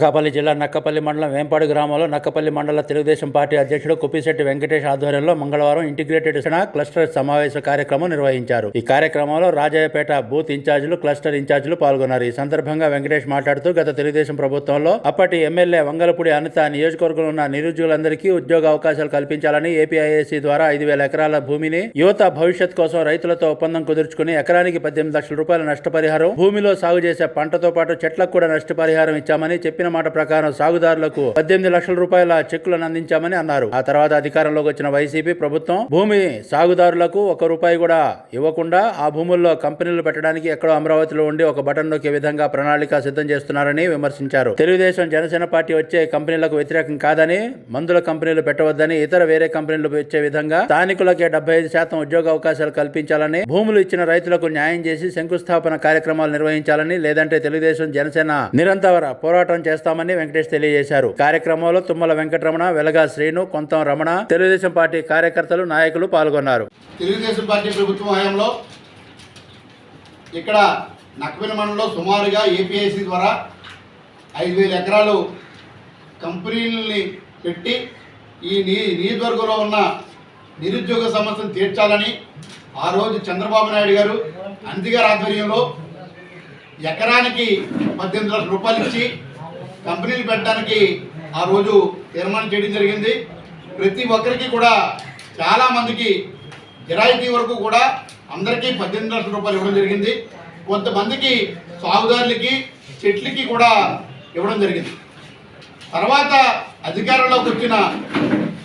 అనకాపల్లి జిల్లా నక్కపల్లి మండలం వేంపాడు గ్రామంలో నక్కపల్లి మండల తెలుగుదేశం పార్టీ అధ్యక్షుడు కుప్పిశెట్టి వెంకటేష్ ఆధ్వర్యంలో మంగళవారం ఇంటిగ్రేటెడ్ క్లస్టర్ సమావేశ కార్యక్రమం నిర్వహించారు. ఈ కార్యక్రమంలో రాజాయపేట బూత్ ఇన్ఛార్జీలు క్లస్టర్ ఇన్ఛార్జీలు పాల్గొన్నారు. ఈ సందర్భంగా వెంకటేష్ మాట్లాడుతూ గత తెలుగుదేశం ప్రభుత్వంలో అప్పటి ఎమ్మెల్యే వంగలపూడి అనిత నియోజకవర్గంలో ఉన్న నిరుద్యోగులందరికీ ఉద్యోగ అవకాశాలు కల్పించాలని ఏపీఐఏసీ ద్వారా ఐదు వేల ఎకరాల భూమిని యువత భవిష్యత్ కోసం రైతులతో ఒప్పందం కుదుర్చుకుని ఎకరానికి పద్దెనిమిది లక్షల రూపాయల నష్టపరిహారం భూమిలో సాగు చేసే పంటతో పాటు చెట్లకు కూడా నష్టపరిహారం ఇచ్చామని చెప్పిన మాట ప్రకారం సాగుదారులకు పద్దెనిమిది లక్షల రూపాయల చెక్కులను అందించామని అన్నారు. ఆ తర్వాత అధికారంలోకి వచ్చిన వైసీపీ ప్రభుత్వం భూమి సాగుదారులకు ఒక రూపాయి కూడా ఇవ్వకుండా ఆ భూముల్లో కంపెనీలు పెట్టడానికి ఎక్కడో అమరావతిలో ఉండి ఒక బటన్ నొక్కే విధంగా ప్రణాళిక సిద్ధం చేస్తున్నారని విమర్శించారు. తెలుగుదేశం జనసేన పార్టీ వచ్చే కంపెనీలకు వ్యతిరేకం కాదని మందుల కంపెనీలు పెట్టవద్దని ఇతర వేరే కంపెనీలు వచ్చే విధంగా స్థానికులకే డెబ్బై ఐదు శాతం ఉద్యోగ అవకాశాలు కల్పించాలని భూములు ఇచ్చిన రైతులకు న్యాయం చేసి శంకుస్థాపన కార్యక్రమాలు నిర్వహించాలని లేదంటే తెలుగుదేశం జనసేన నిరంతర పోరాటం చేస్తామని వెంకటేష్ తెలియజేశారు. కార్యక్రమంలో తుమ్మల వెంకటరమణ వెలగా శ్రీను కొంతం రమణ తెలుగుదేశం పార్టీ కార్యకర్తలు నాయకులు పాల్గొన్నారు. తెలుగుదేశం పార్టీ ప్రభుత్వం హయాంలో ఇక్కడ నక్కపిన మండలంలో సుమారుగా ఏపీఐసి ద్వారా ఐదు వేల ఎకరాలు కంపెనీలని పెట్టి ఈ నీ నియోజకవర్గంలో ఉన్న నిరుద్యోగ సమస్యను తీర్చాలని ఆ రోజు చంద్రబాబు నాయుడు గారు అంతిగారి ఆధ్వర్యంలో ఎకరానికి పద్దెనిమిది లక్షల రూపాయలు ఇచ్చి కంపెనీలు పెట్టడానికి ఆ రోజు తీర్మానం చేయడం జరిగింది. ప్రతి ఒక్కరికి కూడా చాలామందికి గిరాయితీ వరకు కూడా అందరికీ పద్దెనిమిది లక్షల రూపాయలు ఇవ్వడం జరిగింది. కొంతమందికి సాగుదారులకి చెట్లకి కూడా ఇవ్వడం జరిగింది. తర్వాత అధికారంలోకి వచ్చిన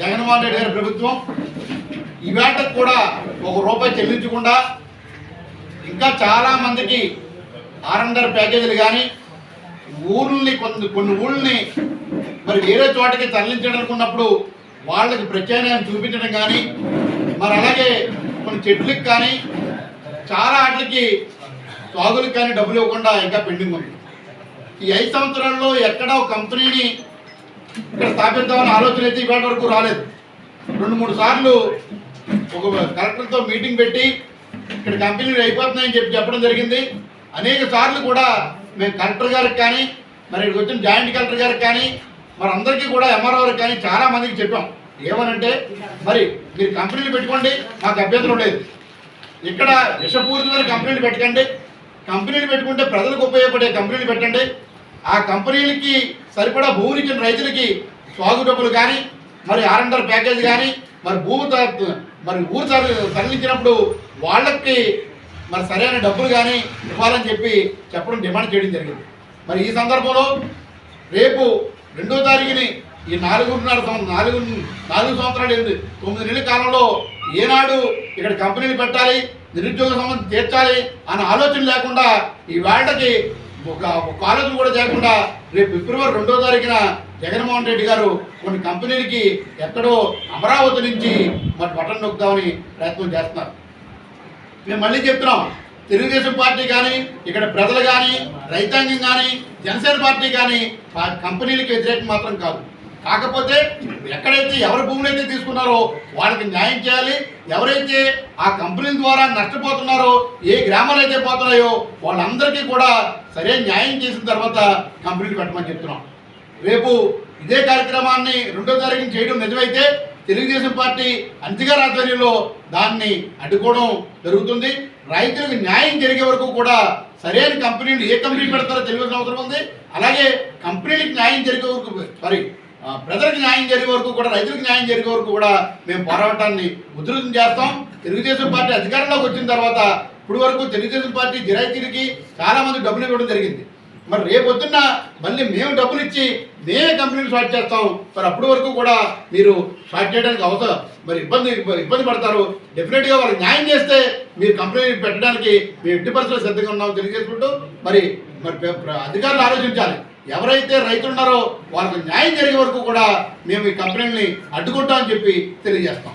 జగన్మోహన్ రెడ్డి గారి ప్రభుత్వం ఈ వేటకు కూడా ఒక రూపాయి చెల్లించకుండా ఇంకా చాలామందికి ఆర్ ఆర్ఎండర్ ప్యాకేజీలు కానీ ఊళ్ళని కొన్ని కొన్ని ఊళ్ళని మరి వేరే చోటకి తరలించడం అనుకున్నప్పుడు వాళ్ళకి ప్రత్యామ్నాయం చూపించడం కానీ మరి అలాగే కొన్ని చెట్లకు కానీ చాలా వాటికి సాగులకు కానీ డబ్బులు ఇవ్వకుండా ఇంకా పెండింగ్ ఉంది. ఈ ఐదు సంవత్సరాల్లో ఎక్కడ ఒక కంపెనీని ఇక్కడ స్థాపిద్దామని ఆలోచన అయితే ఇవాళ వరకు రాలేదు. రెండు మూడు సార్లు ఒక కలెక్టర్తో మీటింగ్ పెట్టి ఇక్కడ కంపెనీలు అయిపోతున్నాయని చెప్పి చెప్పడం జరిగింది. అనేక సార్లు కూడా మేము కలెక్టర్ గారికి కానీ మరి ఇక్కడికి వచ్చిన జాయింట్ కలెక్టర్ గారికి కానీ మరి అందరికీ కూడా ఎంఆర్ఓ గారికి కానీ చాలా మందికి చెప్పాం. ఏమనంటే మరి మీరు కంపెనీలు పెట్టుకోండి మాకు అభ్యంతరం లేదు. ఇక్కడ విషపూరితమైన కంపెనీలు పెట్టకండి. కంపెనీలు పెట్టుకుంటే ప్రజలకు ఉపయోగపడే కంపెనీలు పెట్టండి. ఆ కంపెనీలకి సరిపడా భూమిని ఇచ్చిన రైతులకి సాగు డబ్బులు కానీ మరి ఆర్ఎండర్ ప్యాకేజ్ కానీ మరి భూమి మరి ఊరు తరలించినప్పుడు వాళ్ళకి మరి సరైన డబ్బులు కానీ ఇవ్వాలని చెప్పి చెప్పడం డిమాండ్ చేయడం జరిగింది. మరి ఈ సందర్భంలో రేపు రెండో తారీఖుని ఈ నాలుగున్నర నాలుగు నాలుగు సంవత్సరాలు ఏంది? తొమ్మిది నెలల కాలంలో ఏనాడు ఇక్కడ కంపెనీలు పెట్టాలి నిరుద్యోగ సంబంధం తీర్చాలి అన్న ఆలోచన లేకుండా ఈ వేళకి ఒక ఒక ఆలోచన కూడా చేయకుండా రేపు ఫిబ్రవరి రెండో తారీఖున జగన్మోహన్ రెడ్డి గారు కొన్ని కంపెనీలకి ఎక్కడో అమరావతి నుంచి మరి బటన్ నొక్కుదామని ప్రయత్నం చేస్తున్నారు. మేము మళ్ళీ చెప్తున్నాం. తెలుగుదేశం పార్టీ కానీ ఇక్కడ ప్రజలు కానీ రైతాంగం కానీ జనసేన పార్టీ కానీ కంపెనీలకు వ్యతిరేకం మాత్రం కాదు. కాకపోతే ఎక్కడైతే ఎవరి భూములు అయితే తీసుకున్నారో వాళ్ళకి న్యాయం చేయాలి. ఎవరైతే ఆ కంపెనీల ద్వారా నష్టపోతున్నారో ఏ గ్రామాలు అయితే పోతున్నాయో వాళ్ళందరికీ కూడా సరే న్యాయం చేసిన తర్వాత కంపెనీలు పెట్టమని చెప్తున్నాం. రేపు ఇదే కార్యక్రమాన్ని రెండో తారీఖున చేయడం నిజమైతే తెలుగుదేశం పార్టీ అంతిగా ఆధ్వర్యంలో దాన్ని అడ్డుకోవడం జరుగుతుంది. రైతులకు న్యాయం జరిగే వరకు కూడా సరైన కంపెనీలు ఏ కంపెనీ పెడతారో తెలియాల్సిన అవసరం ఉంది. అలాగే కంపెనీలకు న్యాయం జరిగే వరకు సారీ ప్రజలకు న్యాయం జరిగే వరకు కూడా రైతులకు న్యాయం జరిగే వరకు కూడా మేము పోరాటాన్ని ఉధృతం చేస్తాం. తెలుగుదేశం పార్టీ అధికారంలోకి వచ్చిన తర్వాత ఇప్పుడు వరకు తెలుగుదేశం పార్టీ గిరాకీలకి చాలామంది డబ్బులు ఇవ్వడం జరిగింది. మరి రేపు పొద్దున్న మళ్ళీ మేము డబ్బులు ఇచ్చి మేమే కంపెనీని స్టార్ట్ చేస్తాం. మరి అప్పటి వరకు కూడా మీరు స్టార్ట్ చేయడానికి అవసరం. మరి ఇబ్బంది ఇబ్బంది పడతారు. డెఫినెట్గా వాళ్ళు న్యాయం చేస్తే మీరు కంపెనీ పెట్టడానికి మేము ఎట్టి పరిస్థితులు సిద్ధంగా ఉన్నామో తెలియజేసుకుంటూ మరి మరి అధికారులు ఆలోచించాలి. ఎవరైతే రైతులు ఉన్నారో వాళ్ళకు న్యాయం జరిగే వరకు కూడా మేము ఈ కంపెనీని అడ్డుకుంటామని చెప్పి తెలియజేస్తాం.